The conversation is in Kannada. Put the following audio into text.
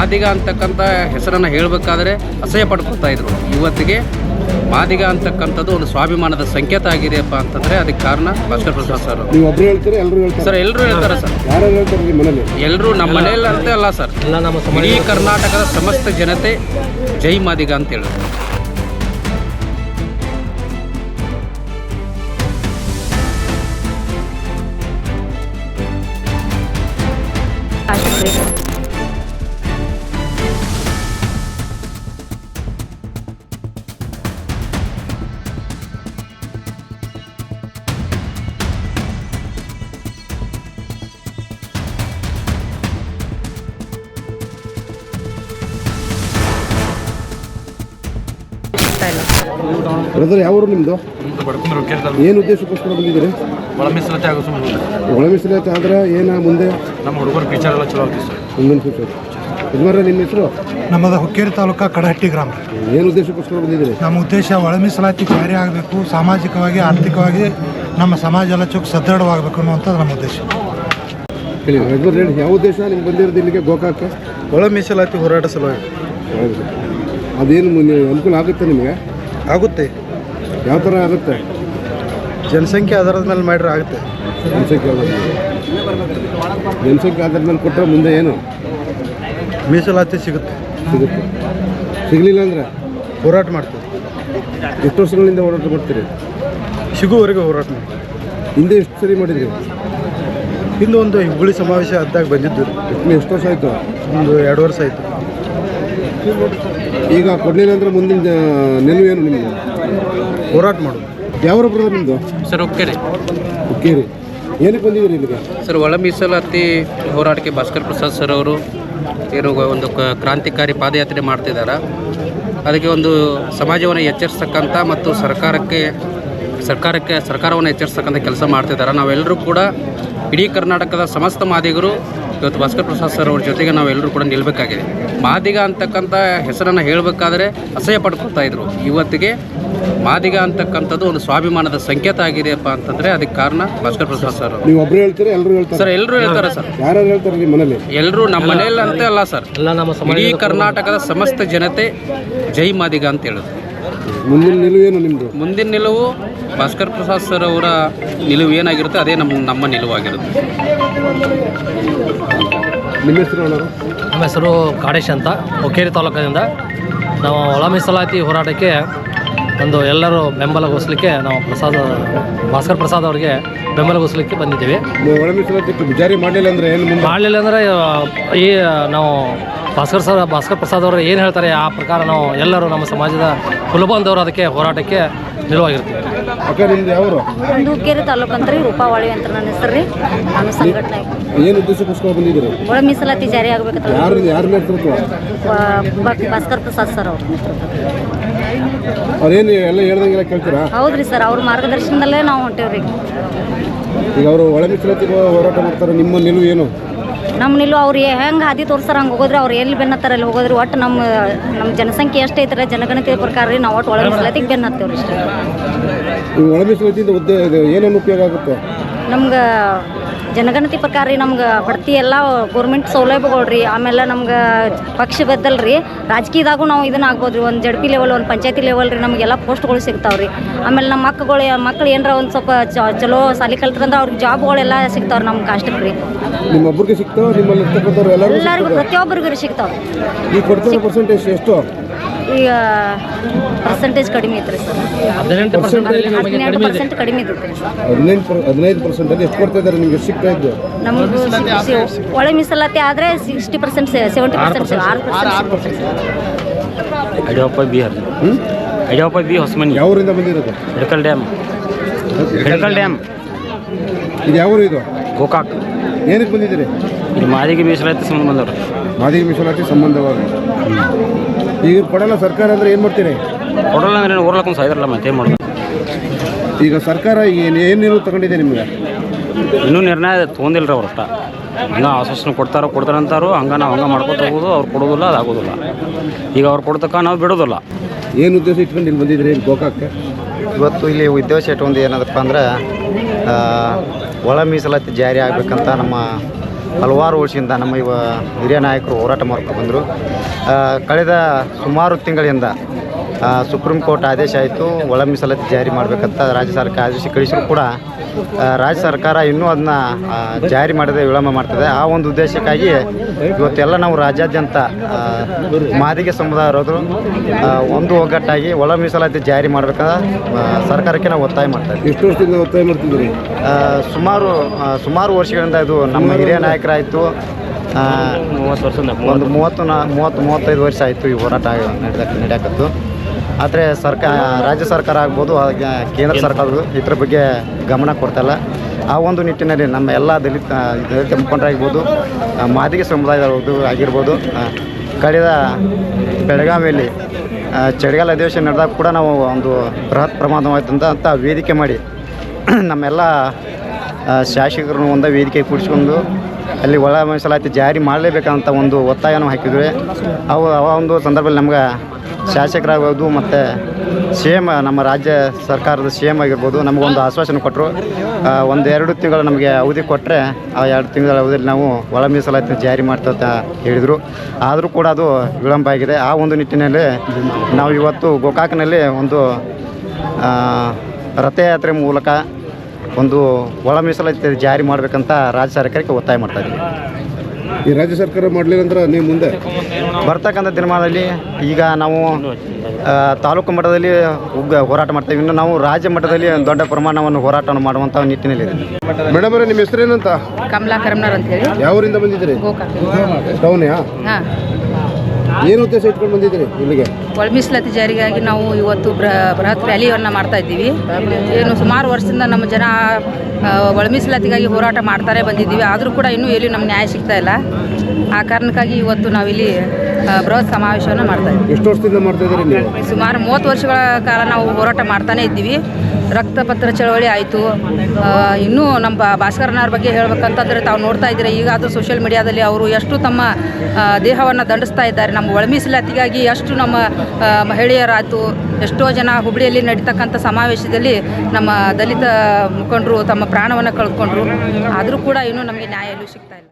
ಮಾದಿಗ ಅಂತಕ್ಕಂಥ ಹೆಸರನ್ನು ಹೇಳಬೇಕಾದ್ರೆ ಅಸಹ್ಯ ಪಡ್ಕೊಳ್ತಾ ಇದ್ರು. ಇವತ್ತಿಗೆ ಮಾದಿಗ ಅಂತಕ್ಕಂಥದ್ದು ಒಂದು ಸ್ವಾಭಿಮಾನದ ಸಂಕೇತ ಆಗಿದೆಯಪ್ಪ ಅಂತಂದ್ರೆ ಅದಕ್ಕೆ ಕಾರಣ ಭಾಸ್ಕರ್ ಪ್ರಸಾದ್ ಸರ್. ನೀವು ಒಬ್ರು ಹೇಳ್ತೀರಿ ಎಲ್ಲರೂ ಹೇಳ್ತಾರೆ? ಸರ್ ಎಲ್ಲರೂ ಹೇಳ್ತಾರೆ ಸರ್. ಯಾರು ಹೇಳ್ತಾರೆ ನಿಮ್ಮ ಮನೇಲಿ? ಎಲ್ಲರೂ ನಮ್ಮ ಮನೆಯಲ್ಲಿ ಅಂತ ಅಲ್ಲ ಸರ್. ಇಡೀ ಕರ್ನಾಟಕದ ಸಮಸ್ತ ಜನತೆ ಜೈ ಮಾದಿಗ ಅಂತ ಹೇಳಿದ್ರು ಬ್ರದರ್ ಯಾವ ಊರು ನಿಮ್ಮದು ಏನು ಉದ್ದೇಶಕ್ಕೋಸ್ಕರ ಬಂದಿದ್ದೀರಿ? ಒಳ ಮೀಸಲಾತಿ ಆಗೋ ಸಂಬಂಧ ಒಳ ಮೀಸಲಾತಿ ಆದ್ರೆ ಏನ ಮುಂದೆ? ನಮ್ಮ ಹುಡುಗರ ಫ್ಯೂಚರ್ ಎಲ್ಲ ಚಲೋ ಆಗ್ತದೆ ಸರ್. ಮುಂದಿನ ಫ್ಯೂಚರ್ ಯಜಮಾನ್ರೆ ನಿಮ್ಮ ಹೆಸರು? ನಮ್ಮದು ಹುಕ್ಕೇರಿ ತಾಲೂಕ ಕಡಹಟ್ಟಿ ಗ್ರಾಮ. ಏನು ಉದ್ದೇಶಕ್ಕೋಸ್ಕರ ಬಂದಿದ್ದೀರಿ? ನಮ್ಮ ಉದ್ದೇಶ ಒಳ ಮೀಸಲಾತಿ ಜಾರಿ ಆಗಬೇಕು ಸಾಮಾಜಿಕವಾಗಿ ಆರ್ಥಿಕವಾಗಿ ನಮ್ಮ ಸಮಾಜ ಎಲ್ಲ ಚುಕ್ ಸದೃಢವಾಗಬೇಕು ಅನ್ನುವಂಥದ್ದು ನಮ್ಮ ಉದ್ದೇಶ. ಹೇಳಿ ಯಜಮಾನ್ ಹೇಳಿ ಯಾವ ಉದ್ದೇಶ ನಿಮ್ಗೆ ಬಂದಿರೋದು ಇಲ್ಲಿಗೆ ಗೋಕಾಕ ಒಳ ಮೀಸಲಾತಿ ಹೋರಾಟ ಸಲುವಾಗಿ. ಅದೇನು ಮುಂದೆ ಅನುಕೂಲ ಆಗುತ್ತೆ ನಿಮಗೆ? ಆಗುತ್ತೆ. ಯಾವ ಥರ ಆಗುತ್ತೆ? ಜನಸಂಖ್ಯೆ ಆಧಾರದ ಮೇಲೆ ಮಾಡ್ರೆ ಆಗುತ್ತೆ. ಜನಸಂಖ್ಯೆ ಆಧಾರದ ಮೇಲೆ. ಜನಸಂಖ್ಯೆ ಆಧಾರದ ಮೇಲೆ ಕೊಟ್ಟರೆ ಮುಂದೆ ಏನು? ಮೀಸಲಾತಿ ಸಿಗುತ್ತೆ. ಸಿಗುತ್ತೆ. ಸಿಗಲಿಲ್ಲ ಅಂದರೆ? ಹೋರಾಟ ಮಾಡ್ತೀವಿ. ಎಷ್ಟು ವರ್ಷಗಳಿಂದ ಹೋರಾಟ ಮಾಡ್ತೀರಿ? ಸಿಗುವವರೆಗೆ ಹೋರಾಟ ಮಾಡ್ತೀವಿ. ಹಿಂದೆ ಎಷ್ಟು ಸರಿ ಮಾಡಿದ್ರಿ? ಹಿಂದೆ ಒಂದು ಹುಬ್ಬಳ್ಳಿ ಸಮಾವೇಶ ಅದ್ದಾಗ ಬಂದಿದ್ದು. ಎಷ್ಟು ವರ್ಷ ಆಯಿತು? ಒಂದು ಎರಡು ವರ್ಷ ಆಯಿತು. ಈಗ ಕೊಡಲಿಲ್ಲ ಅಂದ್ರೆ ಮುಂದಿನ ನೆಲುವು ನಿಲುವು ಏನು ನಿಮ್ಮದು ಹೋರಾಟ ಮಾಡು ಯಾವ ಬ್ರದರ್ ನಿಮ್ಮದು ಸರ್ ಓಕೆ ರೀ ಉಕ್ಕೇರಿ. ಏನಕ್ಕೆ ಬಂದಿದ್ದೀರಿ ಇಲ್ಲಿಗೆ? ಸರ್ ಒಳ ಮೀಸಲಾತಿ ಹೋರಾಟಕ್ಕೆ ಭಾಸ್ಕರ್ ಪ್ರಸಾದ್ ಸರ್ ಅವರು ಏನು ಒಂದು ಕ- ಕ್ರಾಂತಿಕಾರಿ ಪಾದಯಾತ್ರೆ ಮಾಡ್ತಿದ್ದಾರೆ. ಅದಕ್ಕೆ ಒಂದು ಸಮಾಜವನ್ನು ಎಚ್ಚರಿಸ್ತಕ್ಕಂಥ ಮತ್ತು ಸರ್ಕಾರಕ್ಕೆ ಸರ್ಕಾರಕ್ಕೆ ಸರ್ಕಾರವನ್ನು ಎಚ್ಚರಿಸ್ತಕ್ಕಂಥ ಕೆಲಸ ಮಾಡ್ತಿದ್ದಾರೆ. ನಾವೆಲ್ಲರೂ ಕೂಡ ಇಡೀ ಕರ್ನಾಟಕದ ಸಮಸ್ತ ಮಾದಿಗರು ಇವತ್ತು ಭಾಸ್ಕರ್ ಪ್ರಸಾದ್ ಸರ್ ಅವ್ರ ಜೊತೆಗೆ ನಾವೆಲ್ಲರೂ ಕೂಡ ನಿಲ್ಲಬೇಕಾಗಿದೆ ಮಾದಿಗ ಅಂತಕ್ಕಂಥ ಹೆಸರನ್ನು ಹೇಳಬೇಕಾದ್ರೆ ಅಸಹ್ಯ ಪಡ್ಕೊಳ್ತಾ ಇದ್ರು. ಇವತ್ತಿಗೆ ಮಾದಿಗ ಅಂತಕ್ಕಂಥದ್ದು ಒಂದು ಸ್ವಾಭಿಮಾನದ ಸಂಕೇತ ಆಗಿದೆಯಪ್ಪ ಅಂತಂದ್ರೆ ಅದಕ್ಕೆ ಕಾರಣ ಭಾಸ್ಕರ್ ಪ್ರಸಾದ್ ಸರ್ ಅವರು. ನೀವು ಒಬ್ಬರು ಹೇಳ್ತೀರಿ ಎಲ್ಲರೂ ಹೇಳ್ತಾರೆ? ಸರ್ ಎಲ್ಲರೂ ಹೇಳ್ತಾರೆ ಸರ್. ಯಾರು ಹೇಳ್ತಾರೆ ನಿಮ್ಮ ಮನೇಲಿ? ಎಲ್ಲರೂ ನಮ್ಮ ಮನೆಯಲ್ಲಿ ಅಂತ ಅಲ್ಲ ಸರ್. ಎಲ್ಲ ನಮ್ಮ ಸಮಾಜ ಇಡೀ ಕರ್ನಾಟಕದ ಸಮಸ್ತ ಜನತೆ ಜೈ ಮಾದಿಗ ಅಂತ ಹೇಳೋದು. ಮುಂದಿನ ನಿಲುವು ಏನು ನಿಮ್ಮದು ಮುಂದಿನ ನಿಲುವು ಭಾಸ್ಕರ್ ಪ್ರಸಾದ್ ಸರ್ ಅವರ ನಿಲುವು ಏನಾಗಿರುತ್ತೆ ಅದೇ ನಮ್ಮ ನಮ್ಮ ನಿಲುವಾಗಿರುತ್ತೆ. ನಿಮ್ಮ ಹೆಸರು ನಮ್ಮ ಹೆಸರು ಕಾಡೇಶ್ ಅಂತ ಹೊಕ್ಕೇರಿ ತಾಲೂಕಿನಿಂದ. ನಾವು ಒಳ ಮೀಸಲಾತಿ ಹೋರಾಟಕ್ಕೆ ಒಂದು ಎಲ್ಲರೂ ಬೆಂಬಲಗೊಳಿಸಲಿಕ್ಕೆ ನಾವು ಪ್ರಸಾದ ಭಾಸ್ಕರ್ ಪ್ರಸಾದ್ ಅವರಿಗೆ ಬೆಂಬಲಗೊಳಿಸಲಿಕ್ಕೆ ಬಂದಿದ್ದೀವಿ. ಮಾಡಲಿಲ್ಲ ಅಂದರೆ ಏನು ಮಾಡಲಿಲ್ಲ ಅಂದರೆ ಈ ನಾವು ಭಾಸ್ಕರ್ ಸರ್ ಭಾಸ್ಕರ್ ಪ್ರಸಾದ್ ಅವರು ಏನು ಹೇಳ್ತಾರೆ ಆ ಪ್ರಕಾರ ನಾವು ಎಲ್ಲರೂ ನಮ್ಮ ಸಮಾಜದ ಕುಲಬಂದವರು ಅದಕ್ಕೆ ಹೋರಾಟಕ್ಕೆ ನಿಲುವಾಗಿರ್ತೀವಿ. ಅಕ್ಕ ನಿಮ್ದು ಯಾವರು? ಒಂದು ಹುಕ್ಕೇರಿ ತಾಲೂಕು ಅಂತ ರೀ ರೂಪಾವಳಿ ಅಂತ ನನ್ನ ಹೆಸರು ರೀ. ನಾನು ಸಂಘಟನೆ. ಏನು ಉದ್ದೇಶಕ್ಕೋಸ್ಕರ ಬಂದಿದ್ದೀರಿ? ಒಳ ಮೀಸಲಾತಿ ಜಾರಿ ಆಗ್ಬೇಕಂತ ಯಾರು ಯಾರ ನೇತೃತ್ವ? ಭಾಸ್ಕರ್ ಪ್ರಸಾದ್ ಸರ್ ಅವರು ಅವ್ರೇನು ಎಲ್ಲ ಹೇಳ್ದಂಗೆಲ್ಲ ಕೇಳ್ತೀರಾ? ಹೌದ್ರಿ ಸರ್ ಅವ್ರ ಮಾರ್ಗದರ್ಶನದಲ್ಲೇ ನಾವು ಹೊಂಟೇವ್ರಿ. ಈಗ ಅವರು ಒಳ ಮೀಸಲಾತಿಗೆ ಹೋರಾಟ ಮಾಡ್ತಾರೆ ನಿಮ್ಮ ನಿಲುವು ಏನು? ನಮ್ಮ ನಿಲ್ಲು ಅವ್ರು ಹೆಂಗೆ ಹಾದಿ ತೋರಿಸ್ತಾರೆ, ಹಂಗೆ ಹೋಗೋದ್ರೆ, ಅವ್ರು ಎಲ್ಲಿ ಬೆನ್ನತ್ತಾರ, ಅಲ್ಲಿ ಹೋಗೋದ್ರೆ. ಒಟ್ಟು ನಮ್ಮ ನಮ್ಮ ಜನಸಂಖ್ಯೆ ಎಷ್ಟು ಐತ್ರಿ ಜನಗಣತಿ ಪ್ರಕಾರ ರೀ ನಾವು ಒಟ್ಟು ಒಳಗೆ ಬೆನ್ನತ್ತೇವ್ರಿ ಬೆನ್ನ ಹತ್ತೇವ್ರಿ ಇಷ್ಟೇ ಉಪಯೋಗ ಆಗುತ್ತೆ? ನಮ್ಗೆ ಜನಗಣತಿ ಪ್ರಕಾರ ರೀ ನಮ್ಗೆ ಬಡ್ತಿ ಎಲ್ಲ ಗೌರ್ಮೆಂಟ್ ಸೌಲಭ್ಯಗಳು ರೀ ಆಮೇಲೆ ನಮ್ಗೆ ಪಕ್ಷ ಬದ್ದಲ್ ರೀ ರಾಜಕೀಯದಾಗೂ ನಾವು ಇದನ್ನ ಆಗ್ಬೋದು ರೀ ಒಂದು ಜಡ್ ಪಿ ಲೆವೆಲ್ ಒಂದು ಪಂಚಾಯತಿ ಲೆವೆಲ್ ರೀ ನಮಗೆಲ್ಲ ಪೋಸ್ಟ್ಗಳು ಸಿಗ್ತಾವೆ ರೀ ಆಮೇಲೆ ನಮ್ಮ ಮಕ್ಕಳು ಮಕ್ಳು ಏನರ ಒಂದು ಸ್ವಲ್ಪ ಚಲೋ ಸಾಲಿ ಕಲ್ತ್ರಂದ್ರೆ ಅವ್ರಿಗೆ ಜಾಬ್ಗಳೆಲ್ಲ ಸಿಗ್ತಾವ್ರಿ ನಮ್ಮ ಕಾಷ್ಟಕ್ಕೆ ರೀ. ಎಲ್ಲರಿಗೂ ಪ್ರತಿಯೊಬ್ಬರಿಗೂ ಸಿಗ್ತಾವೆ ಎಷ್ಟು? ಈಗ ಪರ್ಸೆಂಟೇಜ್ ಕಡಿಮೆ ಐತ್ರಿ ಸರ್. ಹದಿನೆಂಟು ಪರ್ಸೆಂಟ್ ನಮಗೆ ಹದಿನೆಂಟು ಕಡಿಮೆ ಇದೆ. ಪರ್ಸೆಂಟ್ ಕಡಿಮೆ ಸರ್. ಹದಿನೈದು ಪರ್ ಹದಿನೈದು ಪರ್ಸೆಂಟಲ್ಲಿ ಎಷ್ಟು ಕೊಡ್ತಾ ಇದ್ದಾರೆ ನಿಮಗೆ? ಸಿಗ್ತಾ ಇದ್ದು? ನಮಗೂ ಒಳ ಮೀಸಲಾತಿ ಆದರೆ ಸಿಕ್ಸ್ಟಿ ಪರ್ಸೆಂಟ್ ಸೆವೆಂಟಿ ಪರ್ಸೆಂಟ್ ಆರು ಪರ್ಸೆಂಟ್ ಯಡಿಯೂರಪ್ಪ ಬಿ ಹರ್ ಹ್ಞೂ ಯಡಿಯೂರಪ್ಪ ಬಿ ಹೊಸಮನಿ. ಯಾವರಿಂದ ಬಂದಿರೋದು? ಹಿಡಕಲ್ ಡ್ಯಾಮ್. ಹಿಡಕಲ್ ಡ್ಯಾಮ್. ಇದು ಯಾವೂರು ಇದು? ಗೋಕಾಕ್. ಏನಕ್ಕೆ ಬಂದಿದ್ದೀರಿ? ಇಲ್ಲಿ ಮಾದಿಗೆ ಮೀಸಲಾತಿ ಸಂಬಂಧ ಬಂದವ್ರು ಮಾದಿಗೆ ಮೀಸಲಾತಿ ಸಂಬಂಧವಾಗಿ. ಈಗ ಕೊಡಲ್ಲ ಸರ್ಕಾರ ಅಂದರೆ ಏನು ಮಾಡ್ತೀರಿ? ಕೊಡಲ್ಲ ಅಂದ್ರೆ ಊರ್ಲಕ್ಕೊಂದು ಸಾಯಿದ್ರಲ್ಲ ಮತ್ತೆ ಮಾಡೋದು? ಈಗ ಸರ್ಕಾರ ಏನು ಏನು ನಿಲುವು ತಗೊಂಡಿದೆ ನಿಮ್ಗೆ? ಇನ್ನೂ ನಿರ್ಣಯ ತೊಗೊಂದಿಲ್ಲ ರೀ ಅವ್ರು ಅಷ್ಟ. ಹಂಗೆ ಆಶ್ವಾಸನೆ ಕೊಡ್ತಾರೋ ಕೊಡ್ತಾರಂತಾರೋ ಹಂಗೆ ನಾವು ಹಂಗೆ ಮಾಡ್ಕೊತ ಹೋಗೋದು ಅವ್ರು ಕೊಡೋದಿಲ್ಲ ಅದು ಆಗೋದಿಲ್ಲ. ಈಗ ಅವ್ರು ಕೊಡ್ತಕ್ಕ ನಾವು ಬಿಡೋದಿಲ್ಲ. ಏನು ಉದ್ದೇಶ ಇಟ್ಕೊಂಡು ಇಲ್ಲಿ ಬಂದಿದ್ರಿ ಇಲ್ಲಿ ಗೋಕಾಕ್ಕೆ ಇವತ್ತು ಇಲ್ಲಿ ಉದ್ದೇಶ ಇಟ್ಕೊಂಡು ಏನದಪ್ಪ ಅಂದ್ರೆ ಆ, ಒಳ ಮೀಸಲಾತಿ ಜಾರಿ ಆಗಬೇಕಂತ ನಮ್ಮ ಹಲವಾರು ವರ್ಷದಿಂದ ನಮ್ಮ ಇವ ಹಿರಿಯ ನಾಯಕರು ಹೋರಾಟ ಮಾಡ್ಕೊಂಡು ಬಂದರು. ಕಳೆದ ಸುಮಾರು ತಿಂಗಳಿಂದ ಸುಪ್ರೀಂ ಕೋರ್ಟ್ ಆದೇಶ ಆಯಿತು. ಒಳ ಮೀಸಲಾತಿ ಜಾರಿ ಮಾಡಬೇಕಂತ ರಾಜ್ಯ ಸರ್ಕಾರ ಆದೇಶ ಕಳಿಸಿದ್ರು ಕೂಡ ರಾಜ್ಯ ಸರ್ಕಾರ ಇನ್ನೂ ಅದನ್ನ ಜಾರಿ ಮಾಡದೆ ವಿಳಂಬ ಮಾಡ್ತದೆ. ಆ ಒಂದು ಉದ್ದೇಶಕ್ಕಾಗಿ ಇವತ್ತೆಲ್ಲ ನಾವು ರಾಜ್ಯಾದ್ಯಂತ ಮಾದಿಗೆ ಸಮುದಾಯದವರು ಒಂದು ಒಗ್ಗಟ್ಟಾಗಿ ಒಳ ಮೀಸಲಾತಿ ಜಾರಿ ಮಾಡಬೇಕಾದ ಸರ್ಕಾರಕ್ಕೆ ನಾವು ಒತ್ತಾಯ ಮಾಡ್ತಾ ಇದ್ದೀವಿ. ಎಷ್ಟು ವರ್ಷದಿಂದ ಒತ್ತಾಯ ಮಾಡ್ತಿದ್ದೀರಿ? ಸುಮಾರು ಸುಮಾರು ವರ್ಷಗಳಿಂದ ಇದು ನಮ್ಮ ಹಿರಿಯ ನಾಯಕರಾಯಿತು. ಮೂವತ್ತು ವರ್ಷದಿಂದ ಒಂದು ಮೂವತ್ತು ನಾ ಮೂವತ್ತು ಮೂವತ್ತೈದು ವರ್ಷ ಆಯಿತು ಈ ಹೋರಾಟ ನಡೆದ ನಡೆಯಕತ್ತು. ಆದರೆ ಸರ್ಕಾರ ರಾಜ್ಯ ಸರ್ಕಾರ ಆಗ್ಬೋದು ಹಾಗೆ ಕೇಂದ್ರ ಸರ್ಕಾರಗಳು ಇದ್ರ ಬಗ್ಗೆ ಗಮನ ಕೊಡ್ತಾಯಿಲ್ಲ ಆ ಒಂದು ನಿಟ್ಟಿನಲ್ಲಿ ನಮ್ಮ ಎಲ್ಲ ದಲಿತ ದಲಿತ ಮುಖಂಡರಾಗಿರ್ಬೋದು ಮಾದಿಗೆ ಸಮುದಾಯದವ್ರದ್ದು ಆಗಿರ್ಬೋದು ಕಳೆದ ಬೆಳಗಾವಿಯಲ್ಲಿ ಚಳಿಗಾಲ ಅಧಿವೇಶನ ನಡೆದಾಗ ಕೂಡ ನಾವು ಒಂದು ಬೃಹತ್ ಪ್ರಮಾದವಾಯ್ತು ಅಂತ ವೇದಿಕೆ ಮಾಡಿ ನಮ್ಮೆಲ್ಲ ಶಾಸಕರನ್ನು ಒಂದೇ ವೇದಿಕೆ ಕೂಡಿಸ್ಕೊಂಡು ಅಲ್ಲಿ ಒಳ ಮೀಸಲಾತಿ ಜಾರಿ ಮಾಡಲೇಬೇಕಂತ ಒಂದು ಒತ್ತಾಯನೂ ಹಾಕಿದ್ವಿ ಅವು ಆ ಒಂದು ಸಂದರ್ಭದಲ್ಲಿ ನಮ್ಗೆ ಶಾಸಕರಾಗೋದು ಮತ್ತು ಸಿ ಎಂ ನಮ್ಮ ರಾಜ್ಯ ಸರ್ಕಾರದ ಸಿ ಎಂ ಆಗಿರ್ಬೋದು ನಮಗೊಂದು ಆಶ್ವಾಸನೆ ಕೊಟ್ಟರು ಒಂದು ಎರಡು ತಿಂಗಳು ನಮಗೆ ಅವಧಿ ಕೊಟ್ಟರೆ ಆ ಎರಡು ತಿಂಗಳ ಅವಧಿಯಲ್ಲಿ ನಾವು ಒಳ ಮೀಸಲಾತಿ ಜಾರಿ ಮಾಡ್ತಾ ಹೇಳಿದರು. ಆದರೂ ಕೂಡ ಅದು ವಿಳಂಬ ಆಗಿದೆ. ಆ ಒಂದು ನಿಟ್ಟಿನಲ್ಲಿ ನಾವು ಇವತ್ತು ಗೋಕಾಕ್ನಲ್ಲಿ ಒಂದು ರಥಯಾತ್ರೆ ಮೂಲಕ ಒಂದು ಒಳ ಮೀಸಲಾತಿ ಜಾರಿ ಮಾಡಬೇಕಂತ ರಾಜ್ಯ ಸರ್ಕಾರಕ್ಕೆ ಒತ್ತಾಯ ಮಾಡ್ತಾ ಇದ್ದೀವಿ. ಈ ರಾಜ್ಯ ಸರ್ಕಾರ ಮಾಡಲಿಲ್ಲ ಅಂದ್ರೆ ನೀವು ಮುಂದೆ? ಬರ್ತಕ್ಕಂಥ ದಿನಮಾನದಲ್ಲಿ ಈಗ ನಾವು ತಾಲೂಕು ಮಟ್ಟದಲ್ಲಿ ಉಗ್ಗ ಹೋರಾಟ ಮಾಡ್ತೇವೆ. ಇನ್ನು ನಾವು ರಾಜ್ಯ ಮಟ್ಟದಲ್ಲಿ ದೊಡ್ಡ ಪ್ರಮಾಣವನ್ನು ಹೋರಾಟವನ್ನು ಮಾಡುವಂಥ ನಿಟ್ಟಿನಲ್ಲಿ ಮೇಡಮ್ ಅವರೇ ನಿಮ್ಮ ಹೆಸರೇನಂತ? ಕಮಲಾ ಕರಮ್ನರ್ ಅಂತೇಳಿ. ಯಾವ ಊರಿಂದ ಬಂದಿದ್ದೀರಿ? ಗೋಕಾಕ್ ಟೌನ್ಯಾ? ಹಾಂ. ಏನು ಉದ್ದೇಶ ಇಟ್ಕೊಂಡು ಬಂದಿದ್ದೀರಿ ಇಲ್ಲಿಗೆ? ಒಳ ಮೀಸಲಾತಿ ಜಾರಿಗಾಗಿ ನಾವು ಇವತ್ತು ಬೃಹತ್ ರ್ಯಾಲಿಯನ್ನು ಮಾಡ್ತಾ ಇದ್ದೀವಿ. ಏನು ಸುಮಾರು ವರ್ಷದಿಂದ ನಮ್ಮ ಜನ ಒಳಮೀಸಲಾತಿಗಾಗಿ ಒಳ ಮೀಸಲಾತಿಗಾಗಿ ಹೋರಾಟ ಮಾಡ್ತಾರೆ ಬಂದಿದ್ದೀವಿ. ಆದರೂ ಕೂಡ ಇನ್ನೂ ಎಲ್ಲಿ ನಮ್ಗೆ ನ್ಯಾಯ ಸಿಗ್ತಾ ಇಲ್ಲ. ಆ ಕಾರಣಕ್ಕಾಗಿ ಇವತ್ತು ನಾವಿಲ್ಲಿ ಬೃಹತ್ ಸಮಾವೇಶವನ್ನು ಮಾಡ್ತಾ ಇದ್ದೀವಿ. ಎಷ್ಟು ವರ್ಷದಿಂದ ಮಾಡ್ತಾ ಇದ್ದೀರಿ ಸುಮಾರು ಮೂವತ್ತು ವರ್ಷಗಳ ಕಾಲ ನಾವು ಹೋರಾಟ ಮಾಡ್ತಾನೆ ಇದ್ದೀವಿ. ರಕ್ತಪತ್ರ ಚಳವಳಿ ಆಯಿತು. ಇನ್ನೂ ನಮ್ಮ ಭಾಸ್ಕರನವ್ರ ಬಗ್ಗೆ ಹೇಳ್ಬೇಕಂತಂದರೆ ತಾವು ನೋಡ್ತಾ ಇದ್ದೀರಾ, ಈಗಾದರೂ ಸೋಷಿಯಲ್ ಮೀಡಿಯಾದಲ್ಲಿ ಅವರು ಎಷ್ಟು ತಮ್ಮ ದೇಹವನ್ನು ದಂಡಿಸ್ತಾ ಇದ್ದಾರೆ. ನಮ್ಮ ಒಳಮೀಸಲಾತಿಗಾಗಿ ಎಷ್ಟು ನಮ್ಮ ಮಹಿಳೆಯರಾಯಿತು, ಎಷ್ಟೋ ಜನ ಹುಬ್ಳಿಯಲ್ಲಿ ನಡೀತಕ್ಕಂಥ ಸಮಾವೇಶದಲ್ಲಿ ನಮ್ಮ ದಲಿತ ಮುಖಂಡರು ತಮ್ಮ ಪ್ರಾಣವನ್ನು ಕಳೆದುಕೊಂಡ್ರು ಆದರೂ ಕೂಡ ಇನ್ನೂ ನಮಗೆ ನ್ಯಾಯ ಎಲ್ಲೂ ಸಿಗ್ತಾ ಇಲ್ಲ.